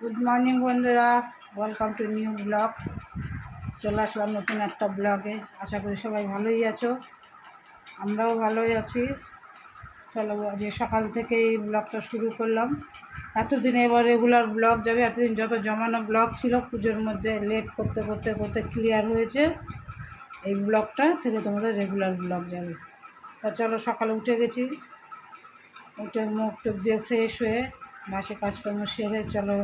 Good morning বন্ধুরা welcome to new blog চলে আসলাম নতুন একটা ব্লগে। আশা করি সবাই ভালোই আছো। আমরাও ভালোই আছি। চলো, আজকে সকাল থেকে এই ব্লগটা শুরু করলাম। এতদিন এবার রেগুলার ব্লগ যাবে, এতদিন যত জমানো ব্লগ ছিল, পুজোর মধ্যে লেট করতে করতে করতে ক্লিয়ার হয়েছে। এই ব্লগটা থেকে তোমাদের রেগুলার ব্লগ যাবে। তা চলো, সকালে উঠে গেছি। উঠে মুখ টুক দিয়ে ফ্রেশ হয়ে বাসে কাজকর্ম সেরে চলো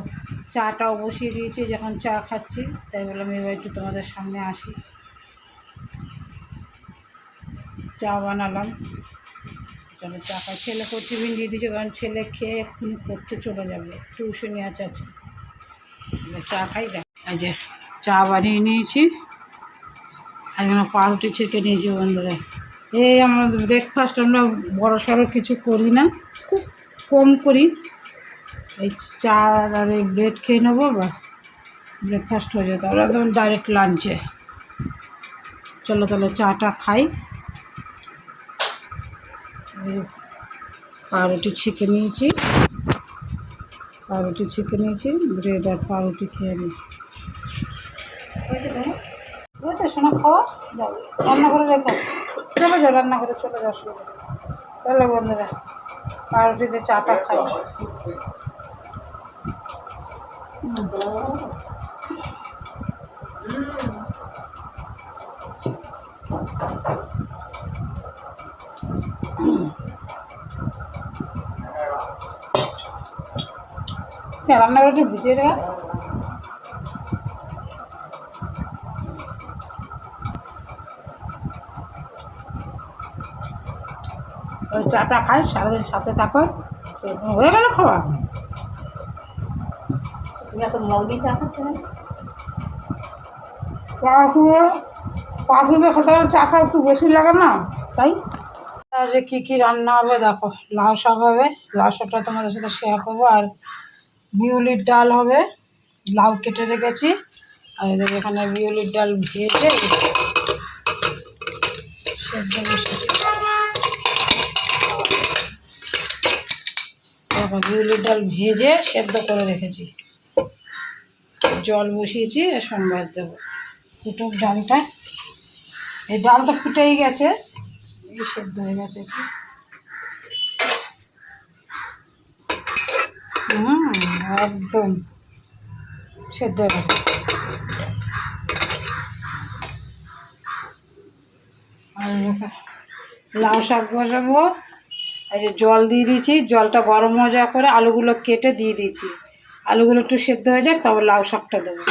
চাটাও বসিয়ে দিয়েছি, যখন চা খাচ্ছি, তাই বললাম এবার একটু তোমাদের সামনে আসি। চা বানালাম, চলো চা খাই। ছেলেকেও টিফিন দিয়ে দিয়েছি, কারণ ছেলে খেয়ে এক্ষুনি পড়তে চলে যাবে টিউশনি আছে আছে। চা খাই এই যে চা বানিয়ে নিয়েছি, আর এখানে পাউরুটি ছেঁকে নিয়েছি, বন্ধুরা। এই আমার ব্রেকফাস্ট আমরা বড়ো সড়ো কিছু করি না, খুব কম করি। এই চা আর এই ব্রেড খেয়ে নেব বাস ব্রেকফাস্ট হয়ে যেত। আমরা একদম ডাইরেক্ট লাঞ্চে চলো তাহলে চাটা খাই। পাউরুটি ছেঁকে নিয়েছি। পাউরুটি ছেঁকে নিয়েছি। ব্রেড আর পাউরুটি খেয়ে নিই রান্না করে চলে যাও। রান্না করে চলে যাও শুরু চলো বন্ধুরা পাউরুটিতে চাটা খাই। রান্না করে একটু ভিজিয়ে দেওয়া চাটা খাই সারাদিন সাথে থাকো। হয়ে গেল খাওয়া তুমি এখন মগনি চা খাচ্ছ না পাখিয়ে পাখিকে খেতে একটু বেশি লাগে না? তাই? আজ কী কী রান্না হবে দেখো লাউ শাক হবে লাউ শাকটা তোমাদের সাথে শেয়ার করব আর বিউলির ডাল হবে লাউ কেটে রেখেছি আর এদের এখানে বিউলির ডাল ভেজে দেখো বিউলির ডাল ভেজে সেদ্ধ করে রেখেছি। জল বসিয়েছি আর সোমবার দেবো। ফুটুক ডালটা। এই ডালটা ফুটেই গেছে। এই সেদ্ধ হয়ে গেছে কি একদম। সেদ্ধ হয়ে গেছে। আর লাউ শাক বসাবো। এই যে জল দিয়ে দিয়েছি। জলটা গরম হয়ে যাওয়ার পরে আলুগুলো কেটে দিয়ে দিয়েছি। আলুগুলো একটু সেদ্ধ হয়ে যাক, তারপর লাউ শাকটা দেবো।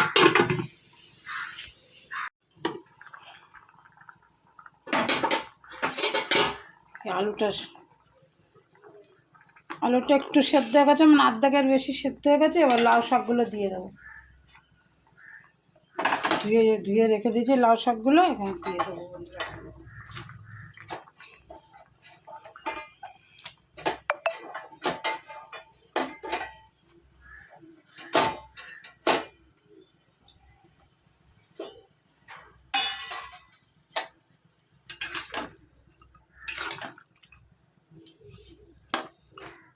আলুটা আলুটা একটু সেদ্ধ হয়ে গেছে মানে আর্ধেকের বেশি সেদ্ধ হয়ে গেছে, এবার লাউ শাকগুলো দিয়ে দেবো। ধুয়ে ধুয়ে রেখে দিয়েছি লাউ শাকগুলো, এখানে দিয়ে দেবো বন্ধুরা।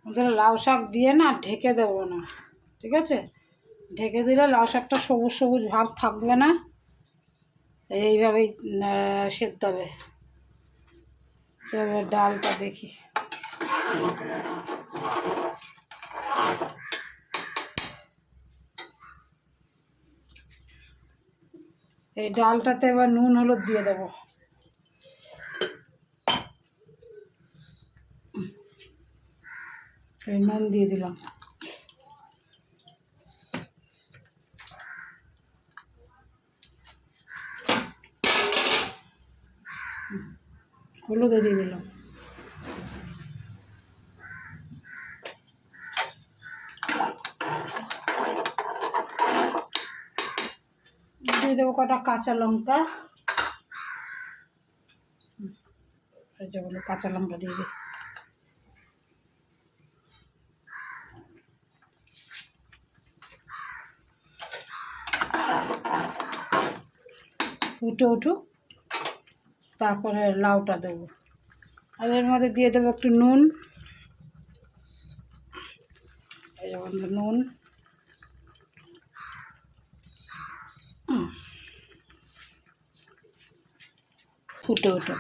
ওদের লাউ শাক দিয়ে না ঢেকে দেবো না, ঠিক আছে? ঢেকে দিলে লাউ শাকটা সবুজ সবুজ ভাব থাকবে না, এইভাবেই সেদ্ধ হবে। এবার ডালটা দেখি। এই ডালটাতে এবার নুন, হলুদ দিয়ে দেবো। এই নুন দিয়ে দিলাম। হলুদও দিয়ে দিলাম। দিয়ে দেবো কটা কাঁচা লঙ্কা। কাঁচা লঙ্কা দিয়ে দিই। উঠে উঠুক, তারপরে লাউটা দেবো। আর এর মধ্যে দিয়ে দেবো একটু নুন। এই নুন। ফুটে উঠে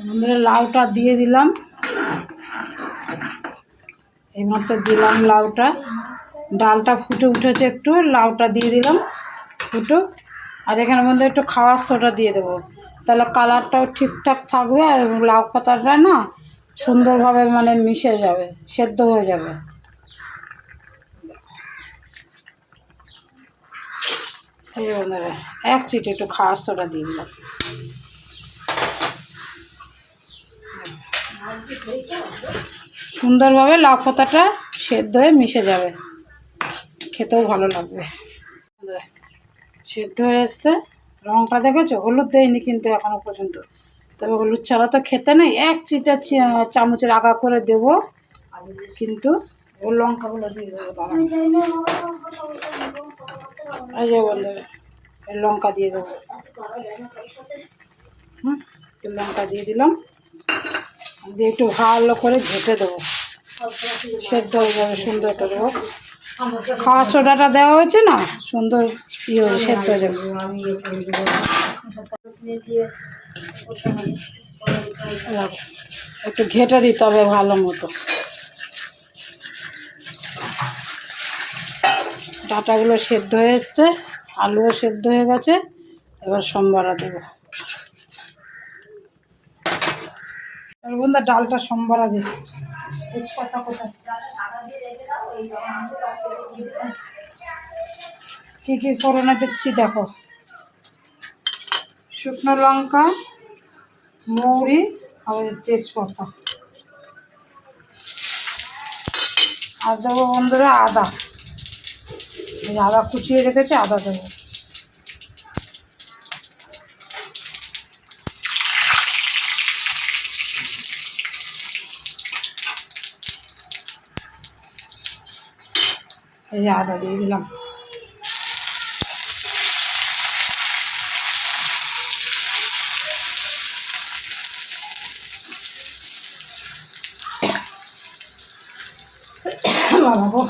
আমাদের লাউটা দিয়ে দিলাম। এইমাত্র দিলাম লাউটা। ডালটা ফুটে উঠেছে একটু, লাউটা দিয়ে দিলাম ফুটো আর এখানের মধ্যে একটু খাওয়ার সোডা দিয়ে দেবো। তাহলে কালারটাও ঠিকঠাক থাকবে আর লাউ পাতাটা না সুন্দরভাবে মানে মিশে যাবে, সেদ্ধ হয়ে যাবে। এই বন্ধুরা, এক চিটে একটু খাওয়ার সোডা দিয়ে দিলাম। সুন্দরভাবে লাউ সেদ্ধ হয়ে মিশে যাবে। খেতেও ভালো লাগবে। সেদ্ধ হয়ে এসছে। রঙটা দেখেছ? হলুদ দেয়নি কিন্তু এখনও পর্যন্ত। তবে হলুদ ছাড়া তো খেতে নেই। এক চিটা চামচের আগা করে দেব। কিন্তু ও লঙ্কাগুলো দিয়ে দেবো এই যে এই লঙ্কা দিয়ে দেবো। হুম লঙ্কা দিয়ে দিলাম। দিয়ে একটু ভালো করে ঘেটে দেবো। সেদ্ধ হয়ে যাবে সুন্দর করে হোক খাওয়া সোডাটা দেওয়া হয়েছে না? সুন্দর ইয়ে সেদ্ধ হয়ে যাবে। একটু ঘেটে দিতে হবে ভালো মতো। ডাটাগুলো সেদ্ধ হয়ে এসছে, আলুও সেদ্ধ হয়ে গেছে, এবার সোমবারা দেবো। বন্ধু ডালটা সোমবারা কোথায়? কী কী ফোড়নে দিচ্ছি দেখো। শুকনো লঙ্কা, মৌরি, আর তেজপাতা। আর দেবো বন্ধুরা আদা। আদা কুচিয়ে রেখেছে, আদা দেবো। এই যে আদা দিয়ে দিলাম বাবা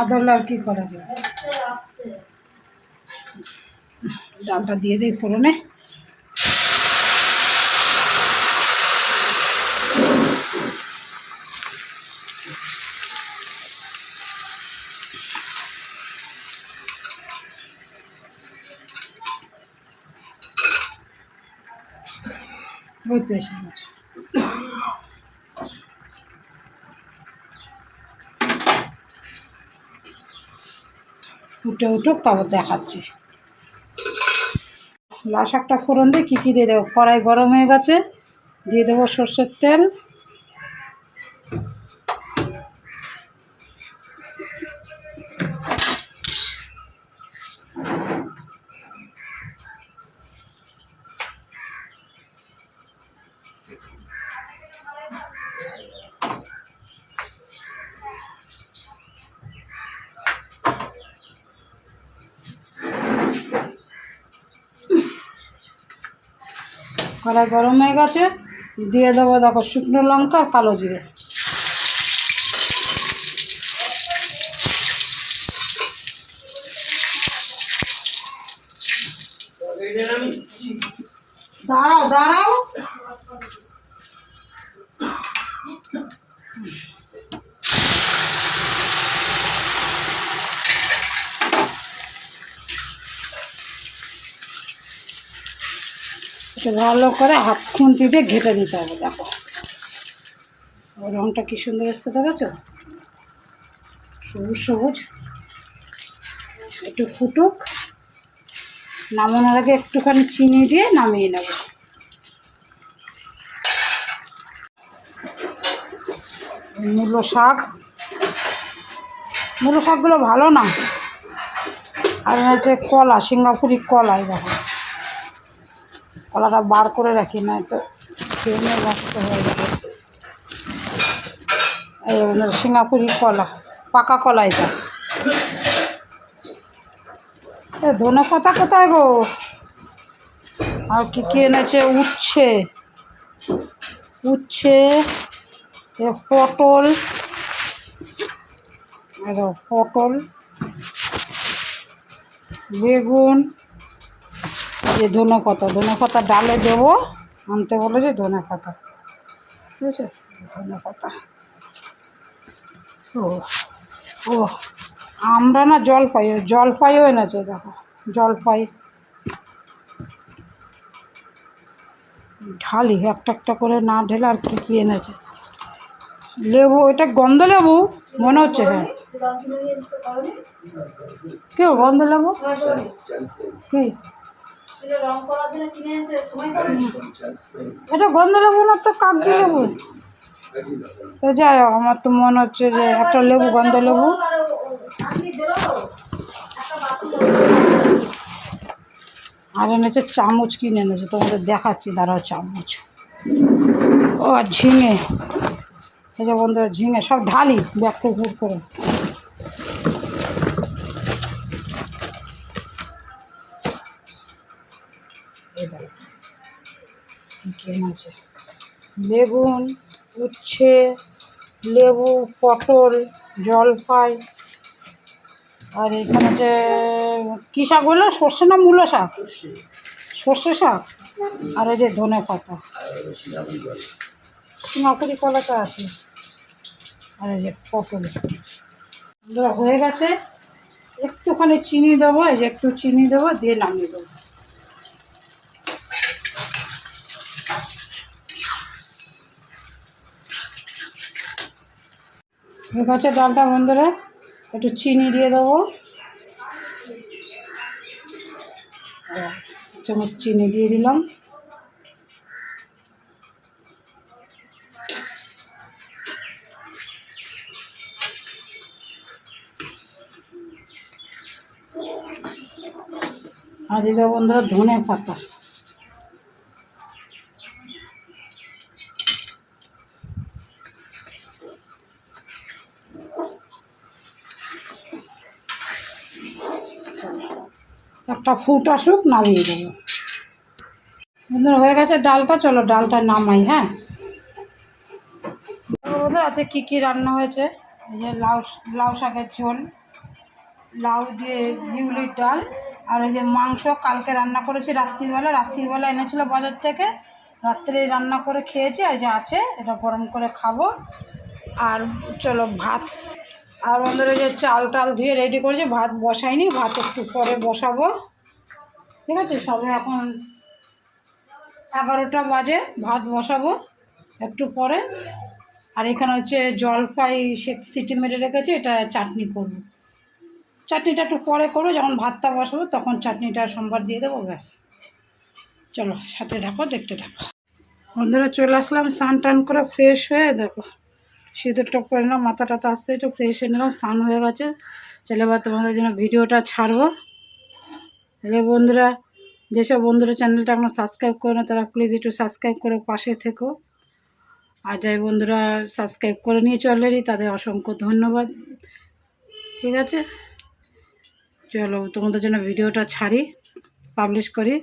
আদর আর কি করা যায় ডালটা দিয়ে দিই ফোড়নে। উঠে উঠুক তারপর দেখাচ্ছি। লাল শাকটা ফোড়ন দিয়ে কী কী দিয়ে দেবো? কড়াই গরম হয়ে গেছে, দিয়ে দেবো সর্ষের তেল কড়াই গরম হয়ে গেছে দিয়ে দেবো দেখো শুকনো লঙ্কা আর কালো জিরে। দাঁড়াও দাঁড়াও। ভালো করে হাত খুন্তি দিয়ে ঘেটে নিতে হবে, দেখো। রঙটা কি সুন্দর এসছে দেখেছ? সবুজ সবুজ। একটু ফুটুক। নামানোর আগে একটুখানি চিনি দিয়ে নামিয়ে নেব। মূলো শাক। মূলো শাকগুলো ভালো না। আর হচ্ছে কলা, সিঙ্গাপুরি কলা এই দেখো। কলাটা বার করে রাখি না তো নিয়ে নষ্ট হয়ে যাবে এই সিঙ্গাপুরি কলা, পাকা কলা এটা। ধনে পাতা কোথায় গো? আর কি কি এনেছে? উচ্ছে। উচ্ছে পটল। পটল, বেগুন। যে ধনে পাতা ধনে পাতা ডালে দেবো। আনতে বলেছে ধনে পাতা। ঠিক আছে? ধনে পাতা। ও ও আমরা না জলপাই জলপাইও এনেছে দেখো জলপাই। ঢালি একটা একটা করে না ঢেলে আর কী কী এনেছে? লেবু এটা গন্ধ লেবু? মনে হচ্ছে হ্যাঁ। কেউ গন্ধ লেবু। কি? এটা গন্ধ লেবু না তো কাগজি লেবু। যাই হোক আমার তো মনে হচ্ছে যে একটা লেবু গন্ধ লেবু। আর এনেছে চামচ কিনে এনেছে তোমাদের দেখাচ্ছি দাঁড়াও চামচ। ও আর ঝিঙে। এই যে বন্ধুরা ঝিঙে সব ঢালি ব্যাগ করে করে। বেগুন, উচ্ছে, লেবু, পটল জলপাই আর এখানে যে কী শাক বলল? সর্ষে না মূলো শাক? সর্ষে শাক। আর ওই যে ধনে পাতা। সিঙ্গাপুরি কলাটা আছে। আর এই যে পটল। হয়ে গেছে। একটুখানি চিনি দেবো, এই যে একটু চিনি দেবো, দিয়ে নামিয়ে দেবো। গেছে ডালটা বন্ধুরা, একটু চিনি দিয়ে দেবো। চামচ চিনি দিয়ে দিলাম। আর দিয়ে দেবো বন্ধুরা ধনে পাতা। একটা ফুট আসুক নামিয়ে দেবো। বন্ধুরা, হয়ে গেছে ডালটা, চলো ডালটা নামাই হ্যাঁ? বন্ধুরা আছে কী কী রান্না হয়েছে? এই যে লাউ লাউ শাকের ঝোল, লাউ দিয়ে বিউলির ডাল, আর ওই যে মাংস কালকে রান্না করেছি রাত্রিবেলা। রাত্রিবেলা এনেছিল বাজার থেকে, রাত্রে রান্না করে খেয়েছি, আর যে আছে এটা গরম করে খাব। আর চলো ভাত। আর বন্ধুরা যে চাল টাল ধুয়ে রেডি করেছি, ভাত বসাইনি, ভাত একটু পরে বসাবো। ঠিক আছে? সবে এখন এগারোটা বাজে, ভাত বসাবো একটু পরে। আর এখানে হচ্ছে জলপাই সে সিটি মেরে রেখেছে, এটা চাটনি করব। চাটনিটা একটু পরে করব, যখন ভাতটা বসাবো তখন চাটনিটা সোমবার দিয়ে দেবো, ব্যাস। চলো, সাথে দেখো, দেখতে থাকো। বন্ধুরা, চলে আসলাম, স্নান টান করে ফ্রেশ হয়ে, দেখো। সিঁদুর টপ করে নিলাম মাথা টাথা আসছে, একটু ফ্রেশ হয়ে নিলাম, স্নান হয়ে গেছে। চলে এবার তোমাদের জন্য ভিডিওটা ছাড়বো। তাহলে বন্ধুরা, যেসব বন্ধুরা চ্যানেলটা এখনও সাবস্ক্রাইব করে না, তারা প্লিজ একটু সাবস্ক্রাইব করে পাশে থেকো। আর যাই বন্ধুরা সাবস্ক্রাইব করে নিয়েছে অলরেডি তাদের অসংখ্য ধন্যবাদ। ঠিক আছে? চলো তোমাদের জন্য ভিডিওটা ছাড়ি পাবলিশ করি।